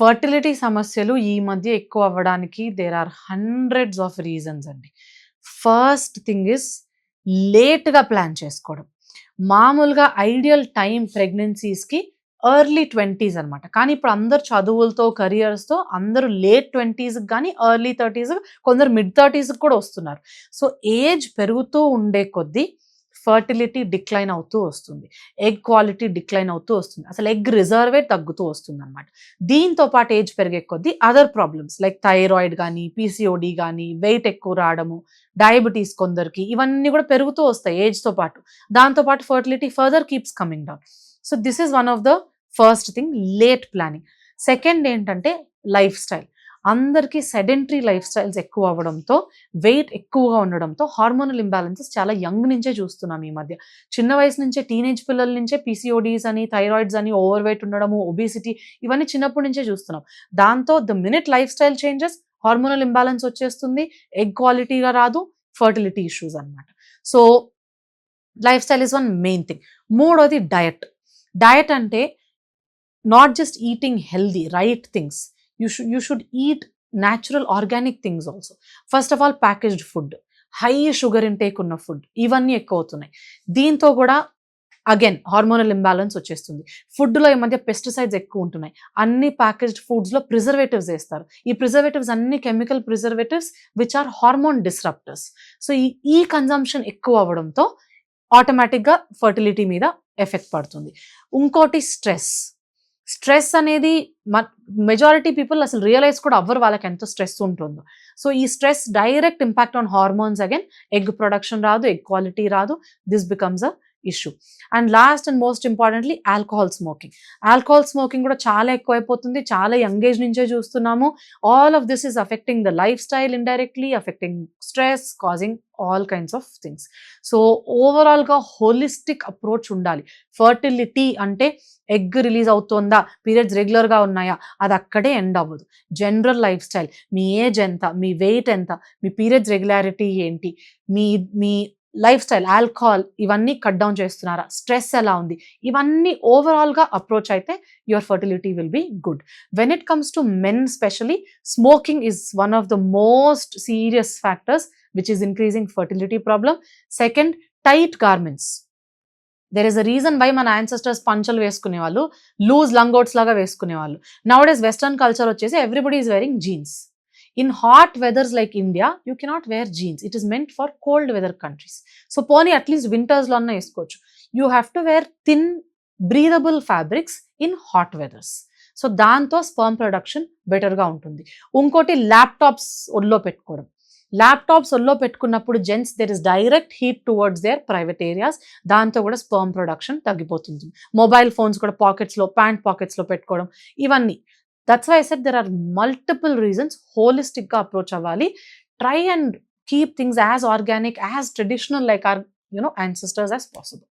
Fertility సమస్యలు ఈ మధ్య ఎక్కువ అవ్వడానికి there are hundreds of reasons అండి. ఫస్ట్ థింగ్ ఇస్ లేట్గా ప్లాన్ చేసుకోవడం. మామూలుగా ఐడియల్ టైం ప్రెగ్నెన్సీస్కి ఎర్లీ ట్వంటీస్ అనమాట కానీ ఇప్పుడు అందరు చదువులతో కెరియర్స్తో అందరూ లేట్ ట్వంటీస్కి కానీ ఎర్లీ థర్టీస్ కొందరు మిడ్ థర్టీస్కి కూడా వస్తున్నారు. సో ఏజ్ పెరుగుతూ ఉండే కొద్దీ ఫర్టిలిటీ డిక్లైన్ అవుతూ వస్తుంది. ఎగ్ క్వాలిటీ డిక్లైన్ అవుతూ వస్తుంది. అసలు ఎగ్ రిజర్వే తగ్గుతూ వస్తుంది అనమాట దీంతో పాటు ఏజ్ పెరిగే కొద్దీ అదర్ ప్రాబ్లమ్స్ లైక్ థైరాయిడ్ కానీ పీసీఓడి కానీ వెయిట్ ఎక్కువ రావడము డయాబెటీస్ కొందరికి ఇవన్నీ కూడా పెరుగుతూ వస్తాయి ఏజ్తో పాటు. దాంతోపాటు fertility further keeps coming down so this is one of the first thing late planning second ఏంటంటే లైఫ్ స్టైల్ అందరికీ సెడెంటరీ లైఫ్ స్టైల్స్ ఎక్కువ అవ్వడంతో వెయిట్ ఎక్కువగా ఉండడంతో హార్మోనల్ ఇంబ్యాలెన్సెస్ చాలా యంగ్ నుంచే చూస్తున్నాం ఈ మధ్య. చిన్న వయసు నుంచే టీనేజ్ పిల్లల నుంచే పీసీఓడీస్ అని థైరాయిడ్స్ అని ఓవర్ వెయిట్ ఉండడము ఒబిసిటీ ఇవన్నీ చిన్నప్పటి నుంచే చూస్తున్నాం. దాంతో the minute lifestyle changes hormonal imbalance వచ్చేస్తుంది ఎగ్ క్వాలిటీగా రాదు ఫర్టిలిటీ ఇష్యూస్ అనమాట so lifestyle is one main thing మూడోది డయట్ డయట్ అంటే not just eating healthy right things you should you should eat natural organic things also first of all packaged food high sugar intake ఉన్న food ఇవన్నీ ఎక్కువ అవుతున్నాయి దీంతో కూడా again hormonal imbalance వచ్చేస్తుంది. ఫుడ్లో ఈ మధ్య పెస్టిసైడ్స్ ఎక్కువ ఉంటున్నాయి. అన్ని ప్యాకేజ్డ్ ఫుడ్స్లో ప్రిజర్వేటివ్స్ వేస్తారు. ఈ ప్రిజర్వేటివ్స్ అన్ని chemical preservatives which are hormone disruptors so ఈ ఈ కన్జంప్షన్ ఎక్కువ అవ్వడంతో ఆటోమేటిక్గా ఫర్టిలిటీ మీద ఎఫెక్ట్ పడుతుంది. ఇంకోటి స్ట్రెస్ స్ట్రెస్ అనేది మెజారిటీ పీపుల్ అసలు రియలైజ్ కూడా అవ్వరు వాళ్ళకి ఎంత స్ట్రెస్ ఉంటుందో. సో ఈ stress direct impact on hormones again egg production రాదు ఎగ్ క్వాలిటీ రాదు. This becomes a issue and last and most importantly alcohol smoking alcohol smoking కూడా చాలా ఎక్కువైపోతుంది. చాలా యంగ్ ఏజ్ నుంచే చూస్తున్నాము. All of this is affecting the lifestyle indirectly affecting stress causing all kinds of things so ఓవరాల్గా holistic approach ఉండాలి. Fertility అంటే egg release అవుతుందా? పీరియడ్స్ రెగ్యులర్గా ఉన్నాయా? అది అక్కడే ఎండ్ అవ్వదు. జనరల్ లైఫ్ స్టైల్ మీ ఏజ్ ఎంత? మీ వెయిట్ ఎంత? మీ పీరియడ్స్ రెగ్యులారిటీ ఏంటి? మీ మీ లైఫ్ స్టైల్ ఆల్కహాల్ ఇవన్నీ కట్ డౌన్ చేస్తున్నారా? స్ట్రెస్ ఎలా ఉంది? ఇవన్నీ ఓవరాల్గా అప్రోచ్ అయితే your fertility will be good. When it comes to men specially smoking is one of the most serious factors which is increasing fertility problem second tight garments there is a reason why మన ancestors పంచలు వేసుకునేవాళ్ళు loose langots లాగా వేసుకునేవాళ్ళు. Nowadays days western culture వచ్చేసి everybody is wearing jeans in hot weathers like India you cannot wear jeans it is meant for cold weather countries so పోనీ at least వింటర్స్లో అన్న వేసుకోవచ్చు. You have to wear thin breathable fabrics in hot weathers so దాంతో sperm production బెటర్గా ఉంటుంది. ఇంకోటి laptops ఒళ్ళో పెట్టుకోవడం. ల్యాప్టాప్స్ ఒళ్ళో పెట్టుకున్నప్పుడు gents there is direct heat towards their private areas దాంతో కూడా స్పర్మ్ ప్రొడక్షన్ తగ్గిపోతుంది. మొబైల్ ఫోన్స్ కూడా పాకెట్స్లో ప్యాంట్ పాకెట్స్లో పెట్టుకోవడం. ఇవన్నీ. That's why set there are multiple reasons హోలిస్టిక్గా approach అవ్వాలి try and keep things as organic as traditional like our you know ancestors as possible